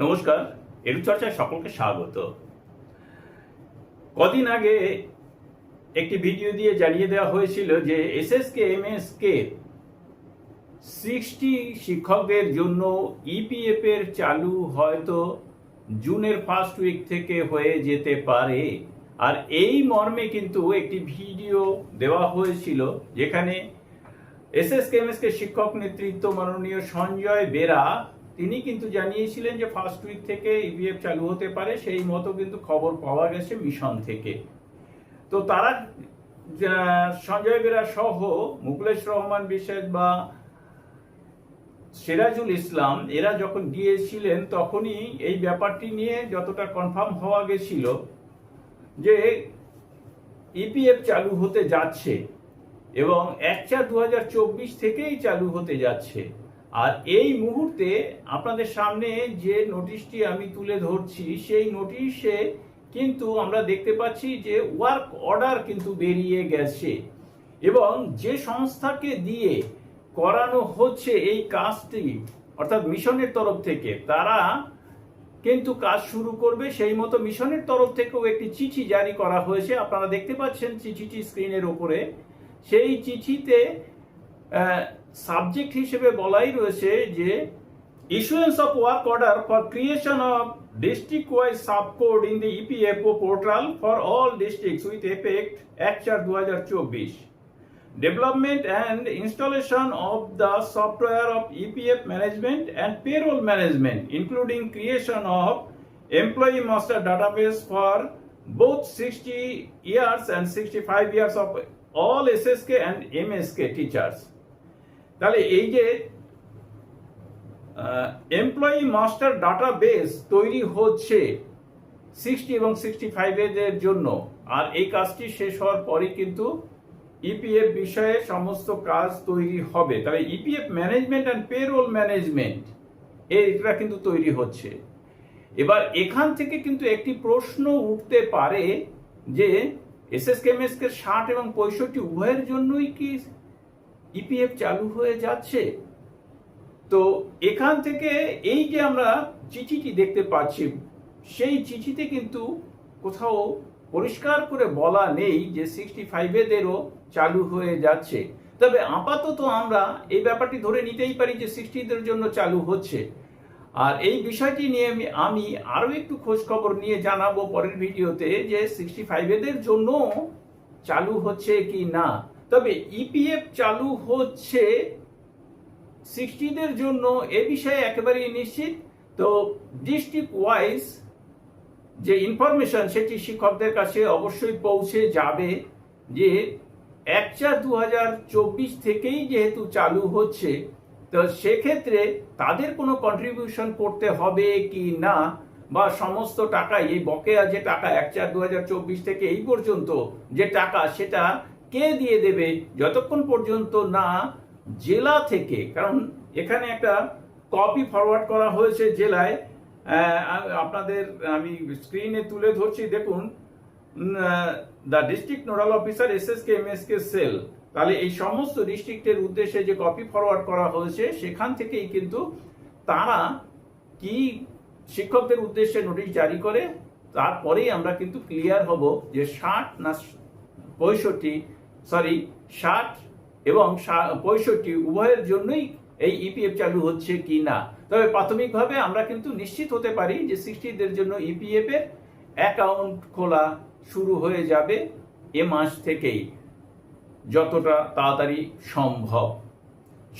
নমস্কার এরু চর্চায় সকলকে স্বাগত। কদিন আগে একটি ভিডিও দিয়ে জানিয়ে দেওয়া হয়েছিল যে এসএসকে, এমএসকে সিক্সটি শিক্ষকদের জন্য ইপিএফ এর চালু হয়তো জুনের ফার্স্ট উইক থেকে হয়ে যেতে পারে। আর এই মর্মে কিন্তু একটি ভিডিও দেওয়া হয়েছিল যেখানে এস এস এসএসকে, এমএসকে শিক্ষক নেতৃত্ব মাননীয় সঞ্জয় বেরা তিনি কিন্তু জানিয়েছিলেন যে ফার্স্ট উইক থেকে ইভিএফ চালু হতে পারে, সেই মতো কিন্তু খবর পাওয়া গেছে মিশন থেকে। তো তারা সঞ্জয় বেরা সহ মুকুলেশ রহমান বিশ্বাস বা সিরাজুল ইসলাম, এরা যখন গিয়েছিলেন তখনই এই ব্যাপারটি নিয়ে যতটা কনফার্ম হওয়া গেছিল যে ইপিএফ চালু হতে যাচ্ছে এবং এক চার দু থেকেই চালু হতে যাচ্ছে। আর এই মুহূর্তে আপনাদের সামনে যে নোটিশটি আমি তুলে ধরছি, সেই নোটিশে কিন্তু আমরা দেখতে পাচ্ছি যে ওয়ার্ক অর্ডার কিন্তু বেরিয়ে গেছে এবং যে সংস্থাকে দিয়ে করানো হচ্ছে এই কাজটি, অর্থাৎ মিশনের তরফ থেকে, তারা কিন্তু কাজ শুরু করবে। সেই মতো মিশনের তরফ থেকেও একটি চিঠি জারি করা হয়েছে। আপনারা দেখতে পাচ্ছেন চিঠিটি স্ক্রিনের উপরে সেই চিঠিতে সাবজেক্ট হিসেবে বলাই রয়েছে যে issuance of work order for creation of district wise sub code in the EPFO portal for all districts with effect এক চার দু হাজার চব্বিশ development and installation of the software of EPF management and payroll management including creation of employee master database for both sixty years and sixty five years of all S S K and M S K teachers তাহলে এই যে employee master data base তৈরি হচ্ছে sixty এবং sixty ফাইভের জন্য, আর এই কাজটি শেষ হওয়ার পরে কিন্তু ইপিএফ বিষয়ে সমস্ত কাজ তৈরি হবে। তাহলে EPF management and payroll management এটা কিন্তু তৈরি হচ্ছে। এবার এখান থেকে কিন্তু একটি প্রশ্ন উঠতে পারে যে এসএস কেমএসকে ষাট এবং পঁয়ষট্টি উভয়ের জন্যই কি ইপিএফ চালু হয়ে যাচ্ছে। তো এখান থেকে এই যে আমরা চিঠিটি দেখতে পাচ্ছি, সেই চিঠিতে কিন্তু কোথাও পরিষ্কার করে বলা নেই যে সিক্সটি ফাইভেদেরও চালু হয়ে যাচ্ছে। তবে আপাতত আমরা এই ব্যাপারটি ধরে নিতেই পারি যে সিক্সটিদের জন্য চালু হচ্ছে। আর এই বিষয়টি নিয়ে আমি আরও একটু খোঁজ খবর নিয়ে জানাব পরের ভিডিওতে যে সিক্সটি ফাইভেদের জন্য চালু হচ্ছে কি না। তবে ইপিএফ চালু হচ্ছে সিক্সটিদের জন্য, এ বিষয়ে একেবারেই নিশ্চিত। তো ডিস্ট্রিক্ট ওয়াইজ যে ইনফরমেশন সেটি শিক্ষকদের কাছে অবশ্যই পৌঁছে যাবে যে এক চার দু থেকেই যেহেতু চালু হচ্ছে, তো সেক্ষেত্রে তাদের কোনো কন্ট্রিবিউশন করতে হবে কি না, বা সমস্ত টাকা, এই বকেয়া যে টাকা এক চার দু থেকে এই পর্যন্ত যে টাকা, সেটা কে দিয়ে দেবে যতক্ষণ পর্যন্ত না জেলা থেকে, কারণ এখানে একটা কপি ফরওয়ার্ড করা হয়েছে জেলায় আপনাদের আমি স্ক্রিনে তুলে ধরছি, দেখুন the district nodal officer S S K M S K cell তাহলে এই সমস্ত ডিস্ট্রিক্টের উদ্দেশ্যে যে কপি ফরওয়ার্ড করা হয়েছে, সেখান থেকেই কিন্তু তারা কি শিক্ষকদের উদ্দেশ্যে নোটিশ জারি করে, তারপরেই আমরা কিন্তু ক্লিয়ার হব যে ষাট না পঁয়ষট্টি সরি ষাট এবং পঁয়ষট্টি উভয়ের জন্যই এই ইপিএফ চালু হচ্ছে কি না। তবে প্রাথমিকভাবে আমরা কিন্তু নিশ্চিত হতে পারি যে সিক্সটিদের জন্য ইপিএফ এর অ্যাকাউন্ট খোলা শুরু হয়ে যাবে এ মাস থেকেই, যতটা তাড়াতাড়ি সম্ভব।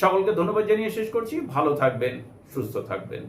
সকলকে ধন্যবাদ জানিয়ে শেষ করছি। ভালো থাকবেন, সুস্থ থাকবেন।